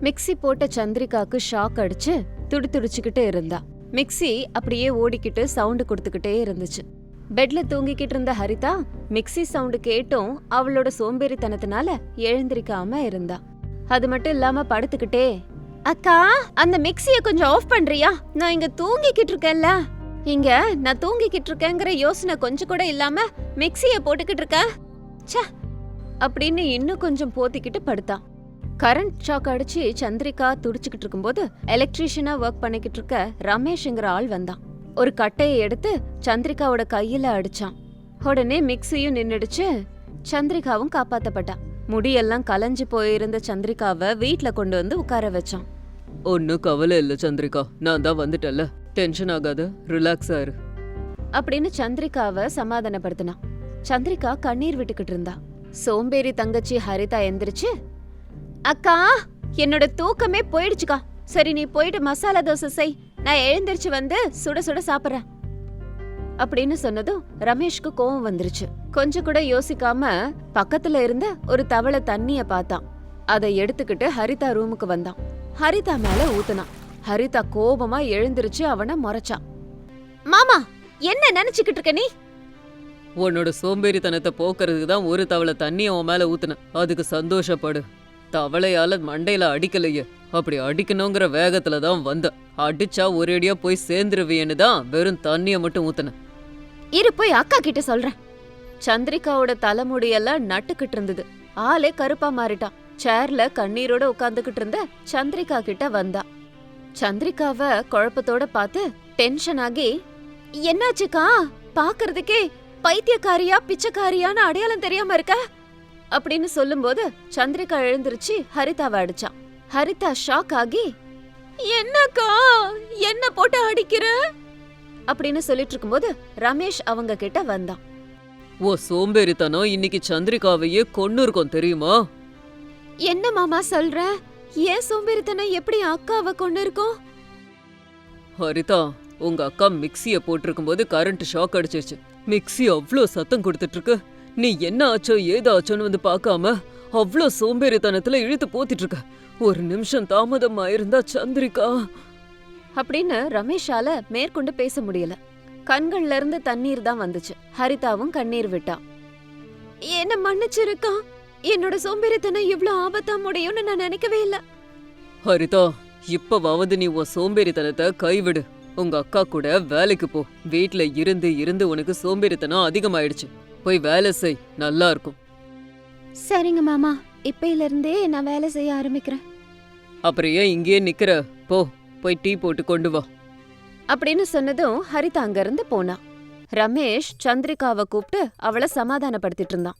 Mixie போட்ட சந்திரிகாக்கு shock அடிச்சு துடிதுடிச்சுக்கிட்டு இருந்தா. மிக்ஸி அப்படியே ஓடிக்கிட்டு சவுண்டு கொடுத்துக்கிட்டே இருந்துச்சு. பெட்ல தூங்கிக்கிட்டு இருந்த ஹரிதா மிக்ஸி சவுண்டு கேட்டும் அவளோட சோம்பேறித்தனத்தினால எழுந்திருக்காம இருந்தா. அது மட்டும் இல்லாம படுத்துக்கிட்டே அக்கா அந்த மிக்சிய கொஞ்சம் ஆஃப் பண்றியா? நான் இங்க தூங்கிக்கிட்டு இருக்கேன்ல. இங்க நான் தூங்கிக்கிட்டு இருக்கேங்கிற யோசனை கொஞ்சம் கூட இல்லாம மிக்சிய போட்டுக்கிட்டு இருக்க. அப்படின்னு இன்னும் கொஞ்சம் போத்திக்கிட்டு படுத்தான் கரண்ட் ஷாக் அடிச்சு சந்திரிகா துடிச்சுக்கிட்டு இருக்கும்போது எலக்ட்ரீஷியனா ஒர்க் பண்ணிக்கிட்டு இருக்க ரமேஷ்ங்கிற ஆள் வந்தான். ஒரு கட்டையை எடுத்து சந்திரிகாவோட கையில அடிச்சான். உடனே மிக்ஸியும் நின்னுடுச்சு. சந்திரிகாவும் காப்பாத்தப்பட்டா முடியெல்லாம் கலைஞ்சு போயிருந்த சந்திரிகாவை வீட்ல கொண்டு வந்து உட்கார வச்சான். ஒன்னும் கவலை இல்ல சந்திரிகா. நான் தான் வந்துட்டேன்ல. டென்ஷன் ஆகாத. ரிலாக்ஸா இரு. அப்படின்னு சந்திரிகாவை சமாதானப்படுத்தினான். சந்திரிகா கண்ணீர் விட்டுக்கிட்டு இருந்தா. சோம்பேறி தங்கச்சி ஹரிதா எந்திரிச்சு அக்கா என்னோட தூக்கமே போயிடுச்சுக்கா. சரி நீ போயிட்டு மசாலா தோசை செய். நான் எழுந்திருச்சு வந்து சுட சுட சாப்பிட்றேன். அப்படின்னு சொன்னதும் ரமேஷ்க்கு கோவம் வந்துருச்சு. கொஞ்சம் கூட யோசிக்காம பக்கத்துல இருந்த ஒரு தவளை தண்ணிய பார்த்தான். அதை எடுத்துக்கிட்டு ஹரிதா ரூமுக்கு வந்தான். ஹரிதா மேல ஊத்துனான். ஹரிதா கோபமா எழுந்திருச்சு அவனை முறைச்சான் மாமா என்ன நினைச்சுக்கிட்டு இருக்க நீ? உன்னோட சோம்பேறித்தனத்தை போக்குறதுக்கு தான் ஒரு தவளை தண்ணியை உன் மேல ஊத்துன அதுக்கு சந்தோஷப்படு. தவளையால மண்டையில அடிக்கலையே. அப்படி அடிக்கணுங்கிற வேகத்துல தான் வந்தேன் அடிச்சா ஒரேடியா போய் சேர்ந்துருவியன்னு தான் வெறும் தண்ணியை மட்டும் ஊத்துனேன். இரு போய் அக்கா கிட்ட சொல்றேன். சந்திரிகாவோட தலைமுடியெல்லாம் நட்டுக்கிட்டு இருந்தது. ஆளே கருப்பா மாறிட்டான் சேர்ல கண்ணீரோட உட்கார்ந்துகிட்டு இருந்த சந்திரிகா கிட்ட வந்தா. சந்திரிகாவ குழப்பத்தோட பார்த்து டென்ஷன் ஆகி என்னாச்சுக்கா? பாக்குறதுக்கே பைத்தியக்காரியா பிச்சைக்காரியான்னு அடையாளம் தெரியாம இருக்க? அப்படின்னு சொல்லும்போது சந்திரிகா எழுந்திருச்சு ஹரிதாவை அடிச்சான். ஹரிதா ஷாக் ஆகி என்னக்கா என்ன போட்டு அடிக்கிற? அப்படின்னு சொல்லிட்டு இருக்கும்போது ரமேஷ் அவங்க கிட்ட வந்தான். ஓ சோம்பேறித்தனம் இன்னைக்கு சந்திரிகாவையே கொன்னு இருக்கும் தெரியுமா? என்ன மாமா சொல்ற? ஏன் சோம்பேறித்தனம் எப்படி அக்காவை கொண்டு இருக்கோம் ஹரிதா உங்க அக்கா மிக்ஸிய போட்டிருக்கும்போது கரண்ட் ஷாக் அடிச்சிருச்சு. மிக்ஸி அவ்ளோ சத்தம் கொடுத்துட்டு இருக்கு. நீ என்ன ஆச்சோ ஏதாச்சோன்னு வந்து பார்க்காம அவ்ளோ சோம்பேறித்தனத்துல இழுத்து போத்திட்டு இருக்க ஒரு நிமிஷம் தாமதம் ஆயிருந்தா சந்திரிகா. அப்படின்னு ரமேஷால மேற்கொண்டு பேச முடியல. கண்கள்ல இருந்து தண்ணீர் தான் வந்துச்சு. ஹரிதாவும் கண்ணீர் விட்டா. என்ன மன்னிச்சிருக்கா? என்னோட சோம்பேறித்தனம் இவ்ளோ ஆபத்தா முடியும்னு நான் நினைக்கவே இல்ல. ஹரிதா இப்பவாவது நீ உன் சோம்பேறித்தனத்தை கைவிடு. உங்க அக்கா கூட வேலைக்கு போ. வீட்ல இருந்து இருந்து உனக்கு சோம்பேறித்தனம் அதிகமாயிடுச்சு. போய் வேலை செய் நல்லா இருக்கும். சரிங்க மாமா இப்பையில இருந்தே நான் வேலை செய்ய ஆரம்பிக்கிறேன். அப்புறம் ஏன் இங்கேயே நிக்கிற? போ போய் டீ போட்டு கொண்டு வா. அப்படின்னு சொன்னதும் ஹரிதா அங்கிருந்து போனா. ரமேஷ் சந்திரிகாவை கூப்பிட்டு அவளை சமாதானப்படுத்திட்டு இருந்தான்.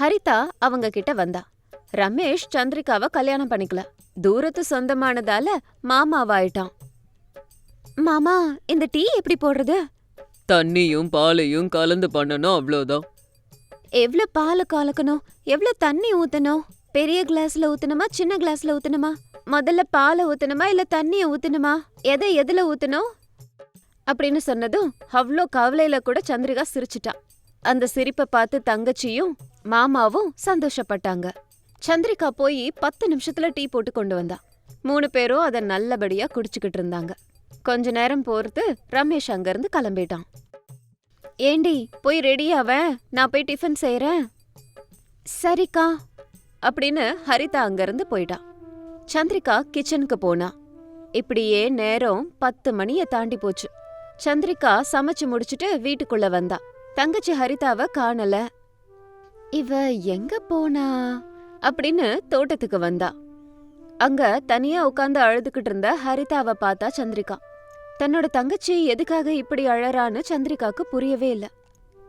ஹரிதா அவங்க கிட்ட வந்தா. ரமேஷ் சந்திரிகாவை கல்யாணம் பண்ணிக்கல. தூரத்து சொந்தமானதால மாமாவாயிட்டான் மாமா இந்த டீ எப்படி போடுறது? தண்ணியும் பாலையும் கலந்து பண்ணணும் அவ்வளோதான் எவ்ளோ பால் கலக்கணும்? எவ்ளோ தண்ணி ஊற்றணும் பெரிய கிளாஸ்ல ஊற்றணுமா சின்ன கிளாஸ்ல ஊற்றணுமா முதல்ல பாலை ஊற்றணுமா இல்ல தண்ணிய ஊத்தணுமா? எதை எதுல ஊற்றணும் அப்படின்னு சொன்னதும் அவ்ளோ கவலையில கூட சந்திரிகா சிரிச்சிட்டான் அந்த சிரிப்பை பார்த்து தங்கச்சியும் மாமாவும் சந்தோஷப்பட்டாங்க. சந்திரிகா போய் பத்து நிமிஷத்துல டீ போட்டு கொண்டு வந்தா. மூணு பேரும் அதை நல்லபடியா குடிச்சுக்கிட்டு இருந்தாங்க. கொஞ்ச நேரம் பொறுத்து ரமேஷ் அங்கிருந்து கிளம்பிட்டான். ஏண்டி போய் ரெடியாவ நான் போய் டிஃபன் செய்யறேன் சரிக்கா அப்படின்னு ஹரிதா அங்கிருந்து போயிட்டான் சந்திரிகா கிச்சனுக்கு போனா. இப்படியே நேரம் பத்து மணியை தாண்டி போச்சு. சந்திரிகா சமைச்சு முடிச்சிட்டு வீட்டுக்குள்ள வந்தா. தங்கச்சி ஹரிதாவ காணல. இவ எங்க போனா? அப்படின்னு தோட்டத்துக்கு வந்தா. அங்க தனியா உட்கார்ந்து அழுதுகிட்டு இருந்த ஹரிதாவை பார்த்தா சந்திரிகா. தன்னோட தங்கச்சி எதுக்காக இப்படி அழறான்னு சந்திரிகாக்கு புரியவே இல்ல.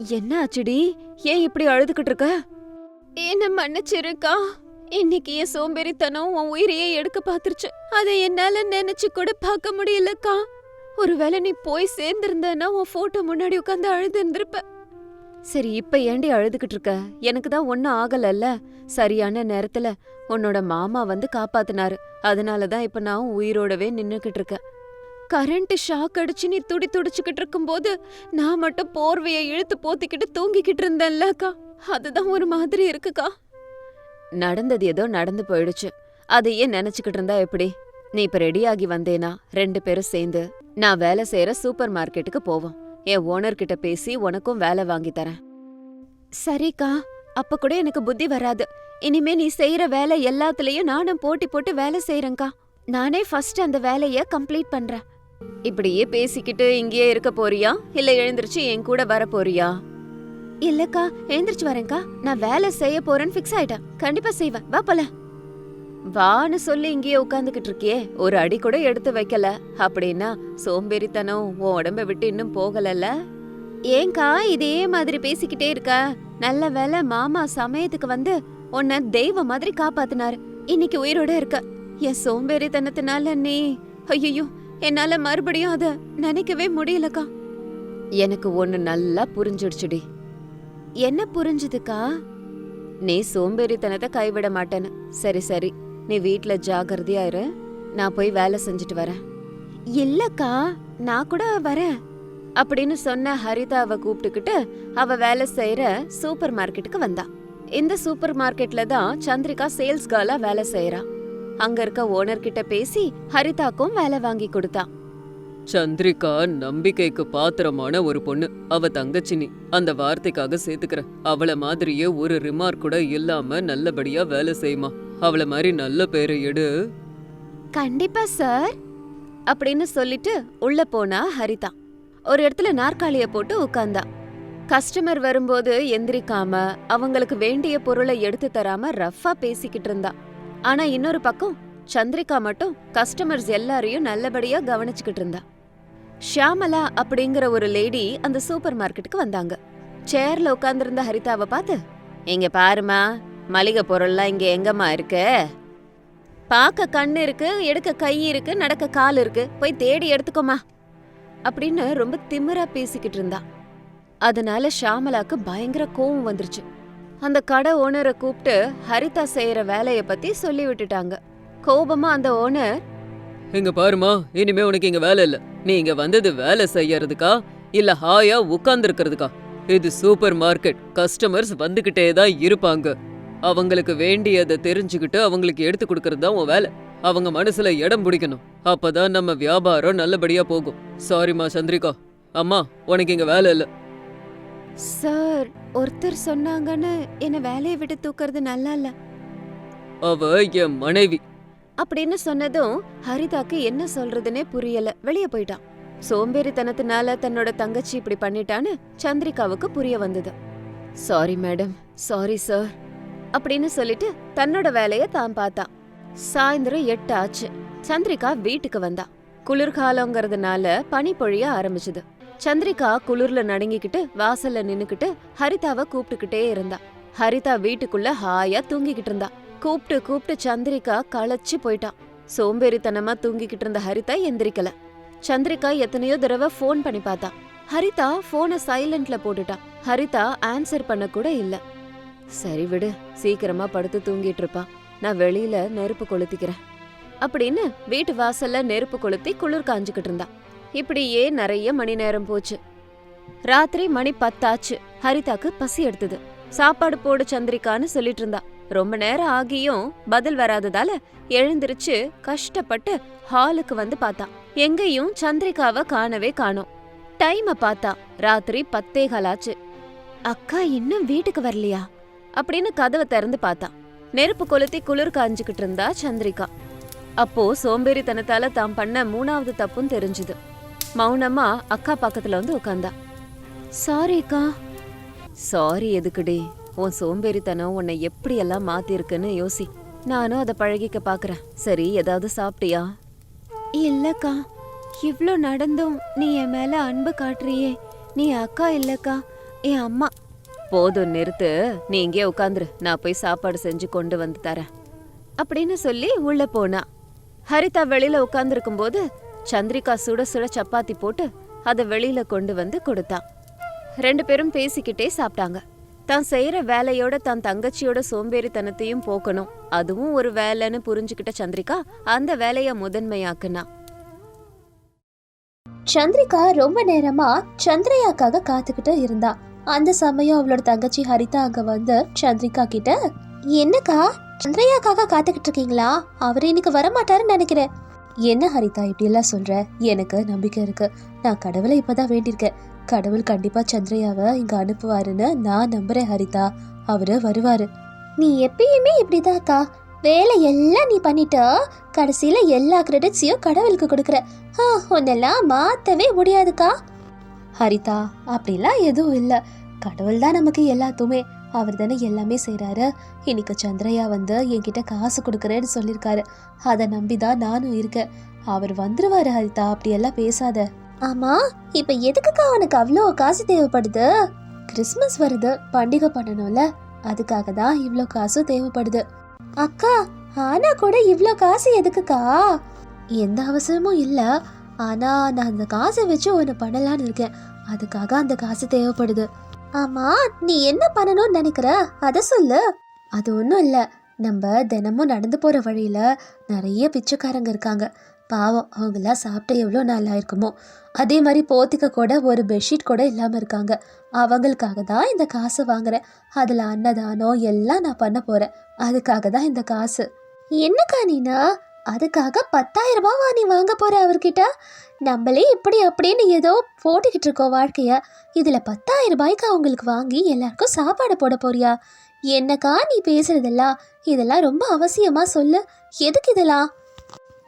என்ன ஆச்சுடி? ஏன் இப்படி அழுதுகிட்டு இருக்க? என்ன மன்னிச்சிருக்கா? இன்னைக்கு என் சோம்பேறித்தனம் உன் உயிரையே எடுக்க பாத்துருச்சு அதை என்னால நினைச்சு கூட பார்க்க முடியலக்கா. ஒருவேளை நீ போய் சேர்ந்திருந்தனா உன் போட்டோ முன்னாடி உட்காந்து அழுது இருந்திருப்ப. சரி இப்ப ஏண்டி அழுதுகிட்டு இருக்க? எனக்கு தான் ஒன்னும் ஆகலல்ல. சரியான நேரத்துல உன்னோட மாமா வந்து காப்பாத்தினாரு. அதனால தான் இப்ப நான் உயிரோடவே நின்னுகிட்டு இருக்கேன். கரண்ட் ஷாக் அடிச்சு நீ துடி துடிச்சுக்கிட்டு இருக்கும்போது நான் மட்டும் போர்வையை இழுத்து போத்திக்கிட்டு தூங்கிக்கிட்டு இருந்தேன்லக்கா அதுதான் ஒரு மாதிரி இருக்குக்கா. நடந்தது ஏதோ நடந்து போயிடுச்சு. அதையே நினைச்சுக்கிட்டு இருந்தா எப்படி? நீ இப்ப ரெடியாகி வந்தேனா? ரெண்டு பேரும் சேர்ந்து நான் வேலை செய்யற சூப்பர் மார்க்கெட்டுக்கு போவோம். என் ஓனர் கிட்ட பேசி உனக்கும் வேலை வாங்கி தரேன். சரிக்கா அப்ப கூட எனக்கு புத்தி வராது. இனிமே நீ செய்யற வேலை எல்லாத்துலயும் நானும் போட்டி போட்டு வேலை செய்யறேன்க்கா நானே ஃபர்ஸ்ட் அந்த வேலைய கம்ப்ளீட் பண்றேன். இப்படியே பேசிக்கிட்டு இங்கேயே இருக்க போறியா? இல்ல எழுந்திருச்சு என் கூட வர போறியா? இல்லக்கா எழுந்திருச்சு வரேன்க்கா. நான் வேலை செய்ய போறேன்னு ஃபிக்ஸ் ஆயிட்டேன். கண்டிப்பா செய்வேன். வா போல வான்னு சொல்லி இங்கேயே உட்காந்துக்கிட்டு இருக்கியே. ஒரு அடி கூட எடுத்து வைக்கல. அப்படின்னா சோம்பேறித்தனம் உன் உடம்ப விட்டு இன்னும் போகலல்ல? ஏங்கா இதே மாதிரி பேசிக்கிட்டே இருக்க. நல்ல வேலை மாமா சமயத்துக்கு வந்து உன்னை தெய்வம் மாதிரி காப்பாத்தினாரு. இன்னைக்கு உயிரோட இருக்க. என் சோம்பேறித்தனத்தினால நீ ஐயோ என்னால மறுபடியும் அத நினைக்கவே முடியலக்கா. எனக்கு ஒண்ணு நல்லா புரிஞ்சிடுச்சுடி. என்ன புரிஞ்சுதுக்கா? நீ சோம்பேறித்தனத்தை கைவிட மாட்டேன்னு. சரி சரி. நீ வீட்ல ஜாகிரதையா இரு. நான் போய் வேலை செஞ்சுட்டு வரேன். இல்லக்கா நான் கூட வரேன். அப்படின்னு சொன்ன ஹரிதாவை கூப்பிட்டுக்கிட்டு அவ வேலை செய்யற சூப்பர் மார்க்கெட்டுக்கு வந்தா. இந்த சூப்பர் மார்க்கெட்ல தான் சந்திரிகா சேல்ஸ் கேர்லா வேலை செய்யறா அங்க இருக்க ஓனர் கிட்ட பேசி ஹரிதாக்கும் வேலை வாங்கி கொடுத்தா. சந்திரிகா நம்பிக்கைக்கு பாத்திரமான ஒரு பொண்ணு. அவ தங்கச்சினி அந்த வார்த்தைக்காக சேர்த்துக்கிற. அவள மாதிரியே ஒரு ரிமார்க் கூட இல்லாம நல்லபடியா வேலை செய்யுமா? அவளை மாதிரி நல்ல பேரை எடு. கண்டிப்பா சார். அப்படின்னு சொல்லிட்டு உள்ள போனா ஹரிதா. ஒரு இடத்துல நாற்காலிய போட்டு உட்கார்ந்தா கஸ்டமர் வரும்போது எந்திரிக்காம அவங்களுக்கு வேண்டிய பொருளை எடுத்து தராம ரஃபா பேசிக்கிட்டு இருந்தா. ஆனா இன்னொரு பக்கம் சந்திரிகா மட்டும் கஸ்டமர்ஸ் எல்லாரையும் நல்லபடியா கவனிச்சுக்கிட்டு இருந்தா. ஷியாமலா அப்படிங்கிற ஒரு லேடி அந்த சூப்பர் மார்க்கெட்டுக்கு வந்தாங்க. சேர்ல உட்கார்ந்திருந்த ஹரிதாவை பார்த்து இங்க பாருமா மளிகை பொருள்லாம் இங்கே எங்கம்மா இருக்கு? பார்க்க கண்ணு இருக்கு எடுக்க கை இருக்கு நடக்க கால் இருக்கு. போய் தேடி எடுத்துக்கோமா அப்படின்னு ரொம்ப திமிரா பேசிக்கிட்டு இருந்தா. அதனால ஷாமலாக்கு பயங்கர கோவம் வந்துருச்சு. அந்த கடை ஓனரை கூப்பிட்டு ஹரிதா செய்யற வேலைய பத்தி சொல்லி விட்டுட்டாங்க. கோபமா அந்த ஓனர் இங்க பாருமா இனிமே உனக்கு இங்க வேலை இல்ல. நீ இங்க வந்தது வேலை செய்யறதுக்கா இல்ல ஹாயா உட்கார்ந்துருக்கிறதுக்கா? இது சூப்பர் மார்க்கெட். கஸ்டமர்ஸ் வந்துகிட்டே தான் இருப்பாங்க. அவங்களுக்கு வேண்டியதை தெரிஞ்சுக்கிட்டு அவங்களுக்கு எடுத்து கொடுக்கறது தான் உன் வேலை. அவங்க மனசுல இடம் பிடிக்கணும். அப்பதான் நம்ம வியாபாரம் நல்லபடியா போகும். சாரிம்மா சந்திரிகா. அம்மா உனக்கு இங்க வேலை இல்ல. சார் ஒருத்தர் சொன்னாங்கன்னு என்ன வேலையை விட்டு தூக்குறது நல்லா இல்ல. அவ என் மனைவி. அப்படின்னு சொன்னதும் ஹரிதாக்கு என்ன சொல்றதுனே புரியல. வெளியே போயிட்டான் சோம்பேறித்தனத்தினால தன்னோட தங்கச்சி இப்படி பண்ணிட்டான்னு சந்திரிகாவுக்கு புரிய வந்தது. சாரி மேடம் சாரி சார் அப்படின்னு சொல்லிட்டு தன்னோட வேலைய தான் பார்த்தா. சாயந்தரம் எட்டு ஆச்சு. சந்திரிகா வீட்டுக்கு வந்தா. குளிர்காலங்கிறதுனால பனி பொழிய ஆரம்பிச்சது. சந்திரிகா குளிர்ல நடுங்கிக்கிட்டு வாசல்ல நின்னுக்கிட்டு ஹரிதாவை கூப்பிட்டுக்கிட்டே இருந்தா. ஹரிதா வீட்டுக்குள்ள ஹாயா தூங்கிக்கிட்டு இருந்தா. கூப்பிட்டு கூப்பிட்டு சந்திரிகா களைச்சு போயிட்டான் சோம்பேறித்தனமா தூங்கிக்கிட்டு இருந்த ஹரிதா எந்திரிக்கல. சந்திரிகா எத்தனையோ தடவை ஃபோன் பண்ணி பார்த்தா. ஹரிதா போனை சைலண்ட்ல போட்டுட்டான் ஹரிதா ஆன்சர் பண்ண கூட இல்லை. சரி விடு சீக்கிரமா படுத்து தூங்கிட்டு இருப்பா. நான் வெளியில நெருப்பு கொளுத்திக்கிறேன். அப்படின்னு வீட்டு வாசல்ல நெருப்பு கொளுத்தி குளிர் காஞ்சுக்கிட்டு இருந்தா. இப்படியே நிறைய மணி நேரம் போச்சு. ராத்திரி மணி பத்தாச்சு. ஹரிதாக்கு பசி எடுத்தது. சாப்பாடு போடு சந்திரிக்கான்னு சொல்லிட்டு இருந்தா. ரொம்ப நேரம் ஆகியும் பதில் வராததால எழுந்திருச்சு கஷ்டப்பட்டு ஹாலுக்கு வந்து பார்த்தா. எங்கேயும் சந்திரிகாவை காணவே காணோம். டைம பார்த்தா ராத்திரி பத்தே காலாச்சு அக்கா இன்னும் வீட்டுக்கு வரலையா? அப்படின்னு கதவை திறந்து பார்த்தா நெருப்பு கொளுத்தி குளிர் காஞ்சுக்கிட்டு இருந்தா சந்திரிகா. அப்போ சோம்பேறித்தனத்தால தாம் பண்ண மூணாவது தப்பும் தெரிஞ்சுது. மௌனமா அக்கா பக்கத்துல வந்து உட்காந்தா சாரிக்கா சாரி எதுக்குடி? உன் சோம்பேறித்தனம் உன்னை எப்படியெல்லாம் மாத்திருக்குன்னு யோசி. நானும் அதை பழகிக்க பார்க்குறேன் சரி ஏதாவது சாப்பிட்டியா? இல்லக்கா. இவ்வளோ நடந்தும் நீ என் மேலே அன்பு காட்டுறியே. நீ அக்கா இல்லக்கா. என் அம்மா. போதும் நிறுத்து. நீ இங்கே உட்காந்துரு. நான் போய் சாப்பாடு செஞ்சு கொண்டு வந்து தரேன். அப்படின்னு சொல்லி உள்ள போனா. ஹரிதா வெளியில உட்காந்துருக்கும் போது சந்திரிகா சுட சுட சப்பாத்தி போட்டு அதை வெளியில கொண்டு வந்து கொடுத்தா. ரெண்டு பேரும் பேசிக்கிட்டே சாப்பிட்டாங்க. தான் செய்யற வேலையோட தான் தங்கச்சியோட சோம்பேறித்தனத்தையும் போக்கணும். அதுவும் ஒரு வேலைன்னு புரிஞ்சுக்கிட்ட சந்திரிகா அந்த வேலைய முதன்மையாக்குனா. சந்திரிகா ரொம்ப நேரமா சந்திரையாக்காக காத்துக்கிட்டு இருந்தா. அந்த சமயம் அவளோட தங்கச்சி ஹரிதா அங்க வந்து சந்திரிகா கிட்ட என்னக்கா சந்திரையாக்காக காத்துக்கிட்டு இருக்கீங்களா? அவர் இன்னைக்கு வரமாட்டாருன்னு நினைக்கிறேன். என்ன ஹரிதா இப்படி எல்லாம் சொல்ற? எனக்கு நம்பிக்கை இருக்கு. நான் கடவுளை இப்பதான் வேண்டியிருக்கேன். கடவுள் கண்டிப்பா சந்திரையாவை இங்க அனுப்புவாருன்னு நான் நம்புறேன் ஹரிதா. அவரு வருவாரு. நீ எப்பயுமே இப்படிதாக்கா வேலை எல்லாம் நீ பண்ணிட்ட கடைசியில எல்லா கிரெடிட்ஸையும் கடவுளுக்கு கொடுக்குற. ஆ, உன்னெல்லாம் மாத்தவே முடியாதுக்கா. ஹரிதா அப்படிலாம் எதுவும் இல்லை. கடவுள் தான் நமக்கு எல்லாத்துமே. அவர் தானே எல்லாமே செய்கிறாரு இன்னைக்கு சந்திரையா வந்து என்கிட்ட காசு கொடுக்குறேன்னு சொல்லியிருக்காரு அதை நம்பி தான் நானும் இருக்கேன். அவர் வந்துருவாரு ஹரிதா. அப்படியெல்லாம் பேசாத. ஆமா இப்ப எதுக்குக்கா அவனுக்கு அவ்வளோ காசு தேவைப்படுது? கிறிஸ்மஸ் வருது பண்டிகை பண்ணணும்ல. அதுக்காக தான் இவ்வளோ காசு தேவைப்படுது. அக்கா ஆனா கூட இவ்வளோ காசு எதுக்குக்கா? எந்த அவசரமும் இல்லை. ஆனா நான் அந்த காசை வச்சு ஒன்று பண்ணலான்னு இருக்கேன். அதுக்காக அந்த காசு தேவைப்படுது. ஆமா நீ என்ன பண்ணணும்னு நினைக்கிற? அத சொல்லு. அது ஒன்றும் இல்லை. நம்ம தினமும் நடந்து போகிற வழியில் நிறைய பிச்சைக்காரங்க இருக்காங்க. பாவம் அவங்களாம் சாப்பிட்டு எவ்வளோ நல்லா இருக்குமோ அதே மாதிரி போத்திக்க கூட ஒரு பெட்ஷீட் கூட இல்லாமல் இருக்காங்க. அவங்களுக்காக தான் இந்த காசு வாங்குறேன். அதில் அன்னதானம் எல்லாம் நான் பண்ண போகிறேன் அதுக்காக தான் இந்த காசு. என்னக்கா நீனா? அதுக்காக பத்தாயிரம் ரூபாவா நீ வாங்க போற அவர்கிட்ட. நம்மளே இப்படி அப்படின்னு ஏதோ போட்டுக்கிட்டு இருக்கோம் வாழ்க்கைய. இதுல பத்தாயிரம் ரூபாய்க்கு அவங்களுக்கு வாங்கி எல்லாருக்கும் சாப்பாடு போட போறியா? என்னக்கா நீ பேசுறதெல்லாம்? இதெல்லாம் ரொம்ப அவசியமா சொல்லு. எதுக்கு இதெல்லாம்?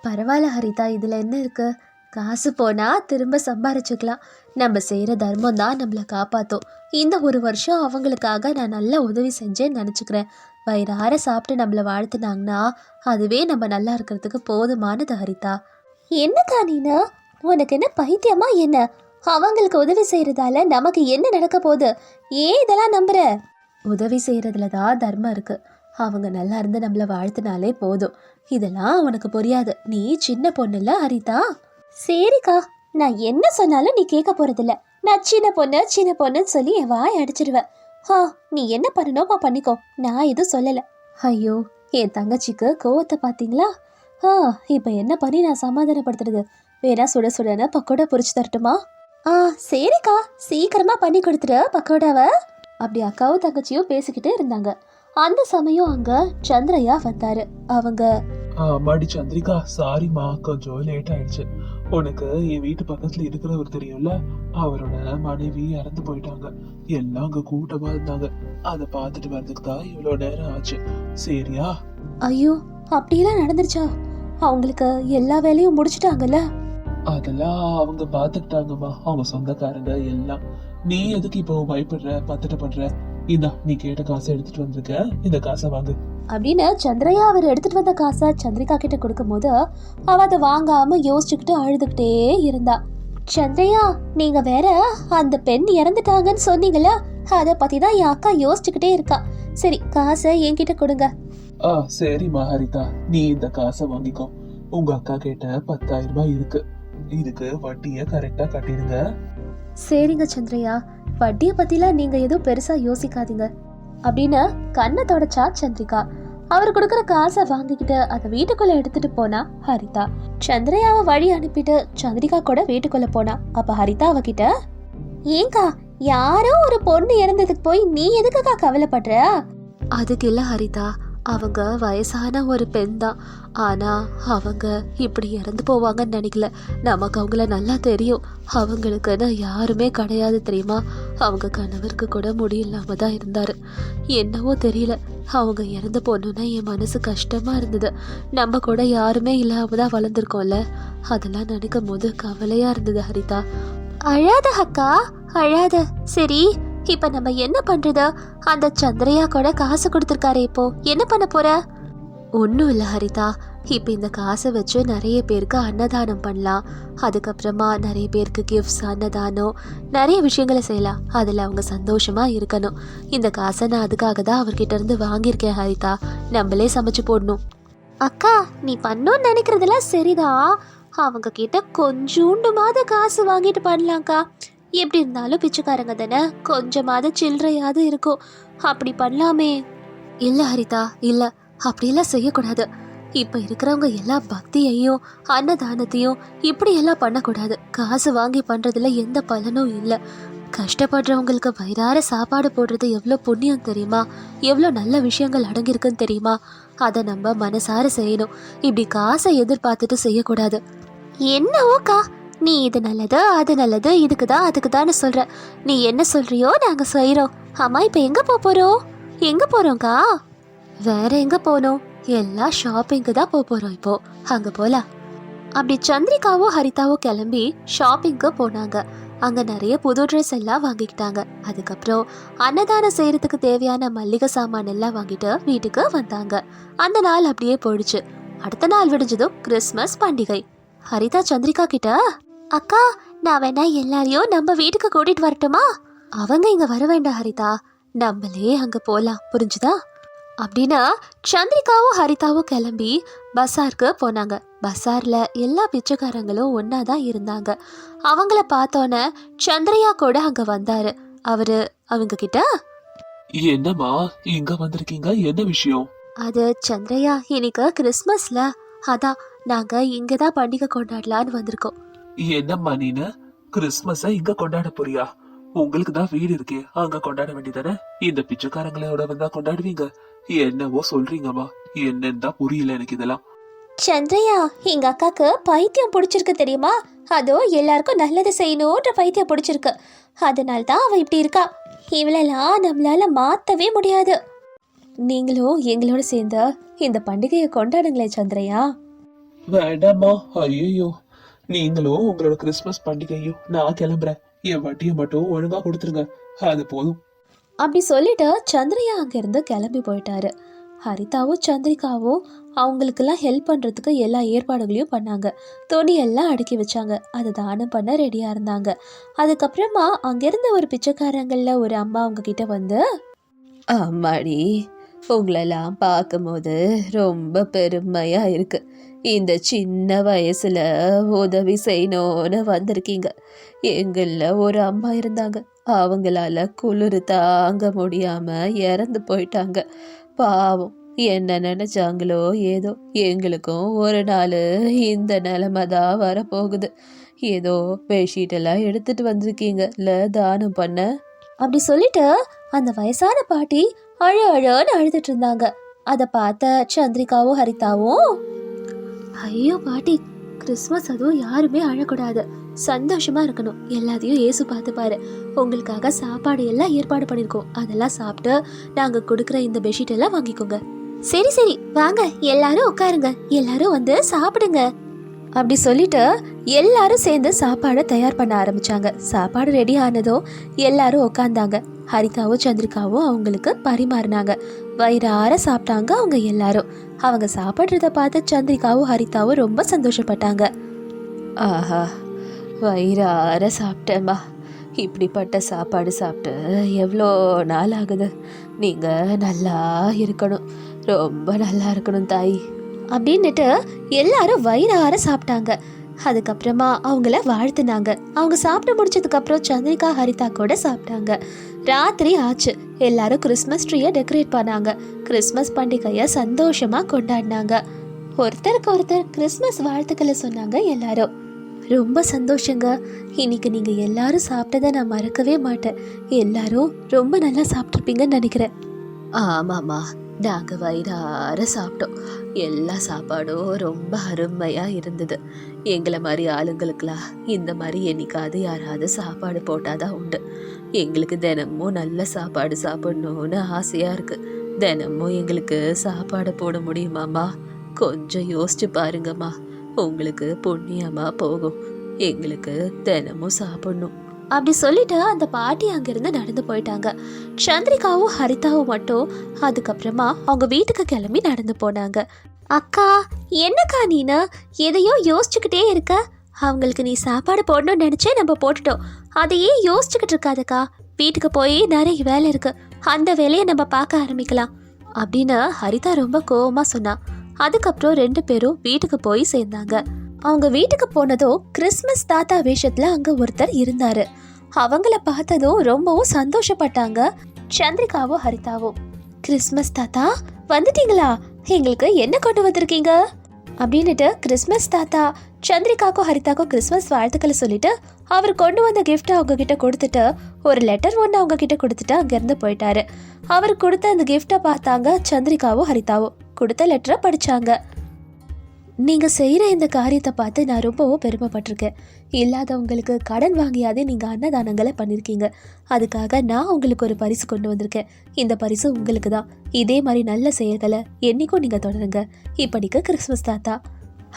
பரவாயில்ல ஹரிதா இதுல என்ன இருக்கு? காசு போனா திரும்ப சம்பாரிச்சுக்கலாம். நம்ம செய்யற தர்மம் தான் நம்மளை காப்பாத்தும். இந்த ஒரு வருஷம் அவங்களுக்காக நான் நல்ல உதவி செஞ்சேன்னு நினச்சிக்கிறேன். வயிறார சாப்பிட்டு நம்மளை வாழ்த்துனாங்கன்னா அதுவே நம்ம நல்லா இருக்கிறதுக்கு போதுமானது ஹரிதா. என்னக்கா நீனா? உனக்கு என்ன பைத்தியமா என்ன? அவங்களுக்கு உதவி செய்யறதால நமக்கு என்ன நடக்க போகுது? ஏன் இதெல்லாம் நம்புற? உதவி செய்யறதுல தான் தர்மம் இருக்கு. அவங்க நல்லா இருந்து நம்மளை வாழ்த்துனாலே போதும். இதெல்லாம் உனக்கு புரியாது. நீ சின்ன பொண்ணுல ஹரிதா? சரிக்கா. நான் என்ன சொன்னாலும் நீ கேட்க போறதில்ல. நான் சின்ன பொண்ணு சின்ன பொண்ணுன்னு சொல்லி என் வாய் அடிச்சிருவேன். ஹா நீ என்ன பண்ணணுமா பண்ணிக்கோ. நான் எதுவும் சொல்லலை. ஐயோ என் தங்கச்சிக்கு கோவத்தை பார்த்தீங்களா? ஆ இப்போ என்ன பண்ணி நான் சமாதானப்படுத்துறது? வேணா சுட சுடன்னு பக்கோடா பொரிச்சு தரட்டுமா? ஆ சரிக்கா. சீக்கிரமா பண்ணி கொடுத்துரு பக்கோடாவை. அப்படி அக்காவும் தங்கச்சியும் பேசிக்கிட்டே இருந்தாங்க. அந்த சமயம் அங்க சந்திரையா வந்தாரு. அவங்க ஆமாடி சந்திரிகா சாரிம்மா கொஞ்சம் லேட் ஆயிடுச்சு. உனக்கு என் வீட்டு பக்கத்துல இருக்கிறவர் தெரியும்ல? அவரோட மனைவி இறந்து போயிட்டாங்க. எல்லாம் அங்க கூட்டமா இருந்தாங்க. அதை பார்த்துட்டு வர்றதுக்கு தான் இவ்வளவு நேரம் ஆச்சு. சரியா? ஐயோ அப்படியெல்லாம் நடந்துருச்சா? அவங்களுக்கு எல்லா வேலையும் முடிச்சிட்டாங்கல்ல? அதெல்லாம் அவங்க பாத்துக்கிட்டாங்கம்மா அவங்க சொந்தக்காரங்க எல்லாம். நீ எதுக்கு இப்போ பயப்படுற? பதட்டப்படுற? இந்தா நீ கேட்ட காசை எடுத்துட்டு வந்திருக்க. இந்த காசை வாங்கு. அப்படின்னு சந்திரையா அவர் எடுத்துட்டு வந்த காசை சந்திரிகா கிட்ட கொடுக்கும்போது அவ அதை வாங்காம யோசிச்சுக்கிட்டு அழுதுகிட்டே இருந்தா. சந்திரையா நீங்க வேற அந்த பெண் இறந்துட்டாங்கன்னு சொன்னீங்கல்ல அதை பத்தி தான் என் அக்கா யோசிச்சுக்கிட்டே இருக்கா. சரி காசை என்கிட்ட கொடுங்க. ஆ சரிம்மா ஹரிதா நீ இந்த காசை வாங்கிக்கோ. உங்க அக்கா கேட்ட பத்தாயிரம் ரூபாய் இருக்கு. இதுக்கு வட்டியை கரெக்டா கட்டிடுங்க. சரிங்க சந்திரையா வட்டியை பத்திலாம் நீங்க எதுவும் பெருசா யோசிக்காதீங்க. அப்படின்னு கண்ணை தொடச்சா சந்திரிகா. அவர் கொடுக்குற காசை வாங்கிக்கிட்டு அதை வீட்டுக்குள்ள எடுத்துட்டு போனா ஹரிதா. சந்திரையாவை வழி அனுப்பிட்டு சந்திரிகா கூட வீட்டுக்குள்ள போனா. அப்ப ஹரிதா அவகிட்ட ஏங்கா யாரோ ஒரு பொண்ணு இறந்ததுக்கு போய் நீ எதுக்குக்கா கவலைப்படுற? அதுக்கு இல்ல ஹரிதா. அவங்க வயசான ஒரு பெண் தான் ஆனா அவங்க இப்படி இறந்து போவாங்கன்னு நினைக்கல. நமக்கு அவங்கள நல்லா தெரியும். அவங்களுக்குன்னு யாருமே கிடையாது தெரியுமா? அவங்க கணவருக்கு கூட முடியில்லாமல் தான் இருந்தாரு. என்னவோ தெரியல. அவங்க இறந்து போகணுன்னா என் மனசு கஷ்டமா இருந்தது. நம்ம கூட யாருமே இல்லாம தான் வளர்ந்துருக்கோம்ல. அதெல்லாம் நினைக்கும் போது கவலையா இருந்தது ஹரிதா. அழாத அக்கா அழாத. சரி இப்ப நம்ம என்ன பண்றது? அந்த சந்திரையா கூட காசு கொடுத்துருக்காரு இப்போ. என்ன பண்ண போற? ஒன்றும் இல்லை ஹரிதா. இப்போ இந்த காசை வச்சு நிறைய பேருக்கு அன்னதானம் பண்ணலாம். அதுக்கப்புறமா நிறைய பேருக்கு கிஃப்ட்ஸ் அன்னதானம் நிறைய விஷயங்களை செய்யலாம். அதில் அவங்க சந்தோஷமா இருக்கணும். இந்த காசை நான் அதுக்காக தான் அவர்கிட்ட இருந்து வாங்கியிருக்கேன் ஹரிதா. நம்மளே சமைச்சு போடணும். அக்கா நீ பண்ணணும்னு நினைக்கிறதெல்லாம் சரிதான். அவங்க கிட்ட கொஞ்சோண்டுமாவது காசு வாங்கிட்டு பண்ணலாம்க்கா. எப்படி இருந்தாலும் பிச்சைக்காரங்க தானே? கொஞ்சமாவது சில்லறையாவது இருக்கும். அப்படி பண்ணலாமே. இல்லை ஹரிதா இல்லை. அப்படியெல்லாம் செய்யக்கூடாது. இப்போ இருக்கிறவங்க எல்லா பக்தியையும் அன்னதானத்தையும் இப்படி எல்லாம் பண்ணக்கூடாது. காசு வாங்கி பண்றதுல எந்த பலனும் இல்லை. கஷ்டப்படுறவங்களுக்கு வயிறார சாப்பாடு போடுறது எவ்வளோ புண்ணியம் தெரியுமா? எவ்வளோ நல்ல விஷயங்கள் அடங்கியிருக்குன்னு தெரியுமா? அதை நம்ம மனசார செய்யணும். இப்படி காசை எதிர்பார்த்துட்டு செய்யக்கூடாது. என்னவோக்கா நீ இது நல்லது அது நல்லது இதுக்கு தான் அதுக்கு தான்னு சொல்ற. நீ என்ன சொல்றியோ நாங்க செய்கிறோம் அம்மா இப்ப எங்க போக போறோம் எங்க போறோம்க்கா? வேற எங்க போனோம்? எல்லாம் ஷாப்பிங்க்கு தான் போக போறோம் இப்போ. அங்க போகலாம் அப்படி சந்திரிகாவோ ஹரிதாவும் கிளம்பி ஷாப்பிங்க்கு போனாங்க. அங்க நிறைய புது ட்ரெஸ் எல்லாம் வாங்கிக்கிட்டாங்க. அதுக்கப்புறம் அன்னதானம் செய்யறதுக்கு தேவையான மல்லிகை சாமான் எல்லாம் வாங்கிட்டு வீட்டுக்கு வந்தாங்க. அந்த நாள் அப்படியே போயிடுச்சு. அடுத்த நாள் விடிஞ்சதும் கிறிஸ்மஸ் பண்டிகை. ஹரிதா சந்திரிகா கிட்ட அக்கா நான் வேணா எல்லாரையும் நம்ம வீட்டுக்கு கூட்டிட்டு வரட்டுமா? அவங்க இங்க வர வேண்டாம் ஹரிதா. நம்மளே அங்க போலாம் புரிஞ்சுதா? அப்படின்னா சந்திரிகாவும் ஹரிதாவும் கிளம்பி பஸாருக்கு போனாங்க. பஸார்ல எல்லா பிச்சைக்காரங்களும் ஒன்னா தான் இருந்தாங்க. அவங்கள பார்த்தோன்னே சந்திரையா கூட அங்க வந்தாரு. அவரு அவங்க கிட்ட என்னம்மா இங்க வந்திருக்கீங்க? என்ன விஷயம்? அது சந்திரையா இன்னைக்கு கிறிஸ்மஸ்ல. அதான் நாங்க இங்க தான் பண்டிகை கொண்டாடலான்னு வந்திருக்கோம். என்னம்மா நீனு? கிறிஸ்மஸ இங்க கொண்டாட போறியா? உங்களுக்கு தான் வீடு இருக்கே அங்க கொண்டாட வேண்டியதானே? இந்த பிச்சைக்காரங்களோட வந்தா கொண்டாடுவீங்க. என்னவோ சொல்றீங்கம்மா. என்னன்னு தான் புரியல எனக்கு இதெல்லாம். சந்திரையா எங்க அக்காக்கு பைத்தியம் பிடிச்சிருக்கு தெரியுமா? அதோ எல்லாருக்கும் நல்லது செய்யணுன்ற பைத்தியம் பிடிச்சிருக்கு. அதனால தான் அவ இப்படி இருக்கா. இவளெல்லாம் நம்மளால மாத்தவே முடியாது. நீங்களும் எங்களோட சேர்ந்து இந்த பண்டிகையை கொண்டாடுங்களேன் சந்திரையா. வேண்டாம்மா. ஐயோ நீங்களும் உங்களோட கிறிஸ்மஸ் பண்டிகையும் நான் கிளம்புறேன். என் வட்டியை மட்டும் ஒழுங்கா கொடுத்துருங்க. அது போதும். அப்படி சொல்லிட்டு சந்திரையா அங்கிருந்து கிளம்பி போயிட்டாரு. ஹரிதாவும் சந்திரிகாவும் அவங்களுக்கெல்லாம் ஹெல்ப் பண்ணுறதுக்கு எல்லா ஏற்பாடுகளையும் பண்ணாங்க. துணி எல்லாம் அடுக்கி வச்சாங்க. அதை தானம் பண்ண ரெடியாக இருந்தாங்க. அதுக்கப்புறமா அங்கேருந்த ஒரு பிச்சைக்காரங்களில் ஒரு அம்மா அவங்க கிட்ட வந்து அம்மாடி உங்களெல்லாம் பார்க்கும்போது ரொம்ப பெருமையாக இருக்குது இந்த சின்ன வயசுல உதவி செய்யணும்னு வந்திருக்கீங்க. எங்களில் ஒரு அம்மா இருந்தாங்க. அவங்களால குளிர் தாங்க முடியாம இறந்து போயிட்டாங்க. பாவம். என்ன நினைச்சாங்களோ ஏதோ. எங்களுக்கும் ஒரு நாள் இந்த நிலைமை தான் வரப்போகுது. ஏதோ பெட்ஷீட்டெல்லாம் எடுத்துகிட்டு எடுத்துட்டு வந்திருக்கீங்கல்ல தானம் பண்ண? அப்படி சொல்லிட்டு அந்த வயசான பாட்டி அழ அழன்னு அழுதுட்டு இருந்தாங்க. அதை பார்த்த சந்திரிகாவும் ஹரிதாவும் ஐயோ பாட்டி கிறிஸ்மஸ் அதுவும் யாருமே அழக்கூடாது. சந்தோஷமா இருக்கணும். எல்லாத்தையும் ஏசு பார்த்துப்பாரு. உங்களுக்காக சாப்பாடு எல்லாம் ஏற்பாடு பண்ணியிருக்கோம் அதெல்லாம் சாப்பிட்டு நாங்க கொடுக்குற இந்த பெட்ஷீட் எல்லாம் வாங்கிக்கோங்க. சரி சரி. வாங்க. எல்லாரும் உட்காருங்க. எல்லாரும் வந்து சாப்பிடுங்க. அப்படி சொல்லிட்டு எல்லாரும் சேர்ந்து சாப்பாடை தயார் பண்ண ஆரம்பிச்சாங்க. சாப்பாடு ரெடி ஆனதும் எல்லாரும் உட்காந்தாங்க ஹரிதாவும் சந்திரிகாவும் அவங்களுக்கு பரிமாறினாங்க. வயிறார சாப்பிட்டாங்க அவங்க எல்லாரும். அவங்க சாப்பிட்றத பார்த்து சந்திரிகாவும் ஹரிதாவும் ரொம்ப சந்தோஷப்பட்டாங்க. ஆஹா வயிறார சாப்பிட்டேம்மா. இப்படிப்பட்ட சாப்பாடு சாப்பிட்டு எவ்வளோ நாள் ஆகுது? நீங்கள் நல்லா இருக்கணும். ரொம்ப நல்லா இருக்கணும் தாய். அப்படின்னுட்டு எல்லாரும் வயிறார சாப்பிட்டாங்க. அதுக்கப்புறமா அவங்கள வாழ்த்துனாங்க. அவங்க சாப்பிட்டு முடிச்சதுக்கு அப்புறம் சந்திரிகா ஹரிதா கூட சாப்பிட்டாங்க. ராத்திரி ஆச்சு. எல்லாரும் கிறிஸ்மஸ் ட்ரீயை டெக்கரேட் பண்ணாங்க. கிறிஸ்மஸ் பண்டிகையை சந்தோஷமா கொண்டாடினாங்க. ஒருத்தருக்கு ஒருத்தர் கிறிஸ்மஸ் வாழ்த்துக்களை சொன்னாங்க எல்லாரும். ரொம்ப சந்தோஷங்க. இன்னைக்கு நீங்க எல்லாரும் சாப்பிட்டதை நான் மறக்கவே மாட்டேன். எல்லாரும் ரொம்ப நல்லா சாப்பிட்ருப்பீங்கன்னு நினைக்கிறேன். ஆமாம்மா. நாங்கள் வயிறார சாப்பிட்டோம். எல்லா சாப்பாடும் ரொம்ப அருமையாக இருந்தது. எங்களை மாதிரி ஆளுங்களுக்கெல்லாம் இந்த மாதிரி என்னைக்காவது யாராவது சாப்பாடு போட்டால் தான் உண்டு. எங்களுக்கு தினமும் நல்ல சாப்பாடு சாப்பிடணும்னு ஆசையாக இருக்குது தினமும் எங்களுக்கு சாப்பாடு போட முடியுமாம்மா? கொஞ்சம் யோசிச்சு பாருங்கம்மா. உங்களுக்கு புண்ணியமாக போகும். எங்களுக்கு தினமும் சாப்பிடணும். அப்படி சொல்லிட்டு அந்த பாட்டி அங்கிருந்து நடந்து போயிட்டாங்க. சந்திரிகாவும் ஹரிதாவும் மட்டும் அதுக்கப்புறமா அவங்க வீட்டுக்கு கிளம்பி நடந்து போனாங்க. அக்கா என்னக்கா நீனா? எதையோ யோசிச்சுக்கிட்டே இருக்க? அவங்களுக்கு நீ சாப்பாடு போடணும்னு நினச்சே நம்ம போட்டுட்டோம். அதையே யோசிச்சுக்கிட்டு இருக்காதக்கா. வீட்டுக்கு போய் நிறைய வேலை இருக்கு. அந்த வேலையை நம்ம பார்க்க ஆரம்பிக்கலாம். அப்படின்னு ஹரிதா ரொம்ப கோவமாக சொன்னா. அதுக்கப்புறம் ரெண்டு பேரும் வீட்டுக்கு போய் சேர்ந்தாங்க. அவங்க வீட்டுக்கு போனதும் கிறிஸ்மஸ் தாத்தா வேஷத்துல அங்க ஒருத்தர் இருந்தாரு. அவங்கள பார்த்ததும் ரொம்பவும் சந்தோஷப்பட்டாங்க. சந்திரிகாவும் ஹரிதாவும். கிறிஸ்மஸ் தாத்தா வந்துட்டீங்களா? எங்களுக்கு என்ன கொண்டு வந்திருக்கீங்க? அப்படின்னுட்டு கிறிஸ்மஸ் தாத்தா சந்திரிகாக்கும் ஹரிதாக்கும் கிறிஸ்மஸ் வாழ்த்துக்களை சொல்லிட்டு அவர் கொண்டு வந்த கிஃப்ட் அவங்க கிட்ட கொடுத்துட்டு ஒரு லெட்டர் ஒன்று அவங்க கிட்ட கொடுத்துட்டு அங்கேருந்து போயிட்டாரு. அவர் கொடுத்த அந்த கிஃப்டை பார்த்தாங்க சந்திரிகாவும் ஹரிதாவும். கொடுத்த லெட்டரை படிச்சாங்க. நீங்கள் செய்கிற இந்த காரியத்தை பார்த்து நான் ரொம்பவும் பெருமைப்பட்டிருக்கேன். இல்லாதவங்களுக்கு கடன் வாங்கியாதே நீங்கள் அன்னதானங்களை பண்ணியிருக்கீங்க அதுக்காக நான் உங்களுக்கு ஒரு பரிசு கொண்டு வந்திருக்கேன். இந்த பரிசு உங்களுக்கு தான். இதே மாதிரி நல்ல செயல்களை என்னைக்கும் நீங்கள் தொடருங்க. இப்படிக்கு கிறிஸ்மஸ் தாத்தா.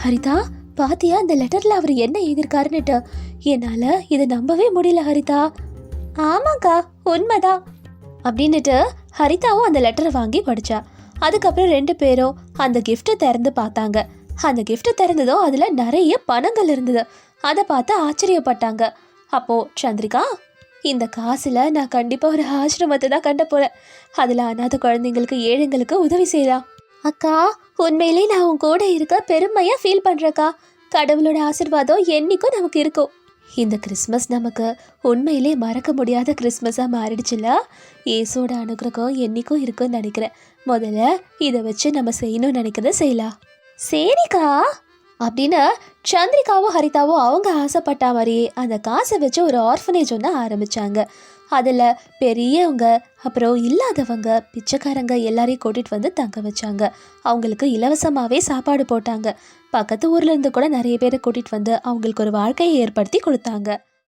ஹரிதா பாத்தியா அந்த லெட்டர்ல அவர் என்ன எழுதியிருக்காருன்னுட்டு. என்னால இதை நம்பவே முடியல ஹரிதா. ஆமாக்கா உண்மைதான். அப்படின்னுட்டு ஹரிதாவும் அந்த லெட்டரை வாங்கி படிச்சா. அதுக்கப்புறம் ரெண்டு பேரும் அந்த கிஃப்ட்டை திறந்து பார்த்தாங்க. அந்த கிஃப்ட்டை திறந்ததும் அதில் நிறைய பணங்கள் இருந்தது. அதை பார்த்து ஆச்சரியப்பட்டாங்க. அப்போ சந்திரிகா இந்த காசில் நான் கண்டிப்பாக ஒரு ஆசிரமத்தை தான் கண்ட போகிறேன் அதில் அனாதை குழந்தைங்களுக்கு ஏழைங்களுக்கு உதவி செய்யலாம். அக்கா உண்மையிலே நான் உன் கூட இருக்க பெருமையாக ஃபீல் பண்ணுறக்கா கடவுளோட ஆசிர்வாதம் என்னைக்கும் நமக்கு இருக்கும். இந்த கிறிஸ்மஸ் நமக்கு உண்மையிலே மறக்க முடியாத கிறிஸ்மஸாக மாறிடுச்சுல? ஏசோட அனுகிரகம் என்னைக்கும் இருக்குன்னு நினைக்கிறேன். முதல்ல இதை வச்சு நம்ம செய்யணும்னு நினைக்கிறத செய்யலாம். சரிக்கா? அப்படின்னு சந்திரிகாவும் ஹரிதாவும் அவங்க ஆசைப்பட்ட மாதிரியே அந்த காசை வச்சு ஒரு ஆர்ஃபனேஜ் ஒன்று ஆரம்பித்தாங்க அதில் பெரியவங்க அப்புறம் இல்லாதவங்க பிச்சைக்காரங்க எல்லாரையும் கூட்டிகிட்டு வந்து தங்க வச்சாங்க. அவங்களுக்கு இலவசமாகவே சாப்பாடு போட்டாங்க. பக்கத்து ஊர்லேருந்து கூட நிறைய பேரை கூட்டிகிட்டு வந்து அவங்களுக்கு ஒரு வாழ்க்கையை ஏற்படுத்தி கொடுத்தாங்க.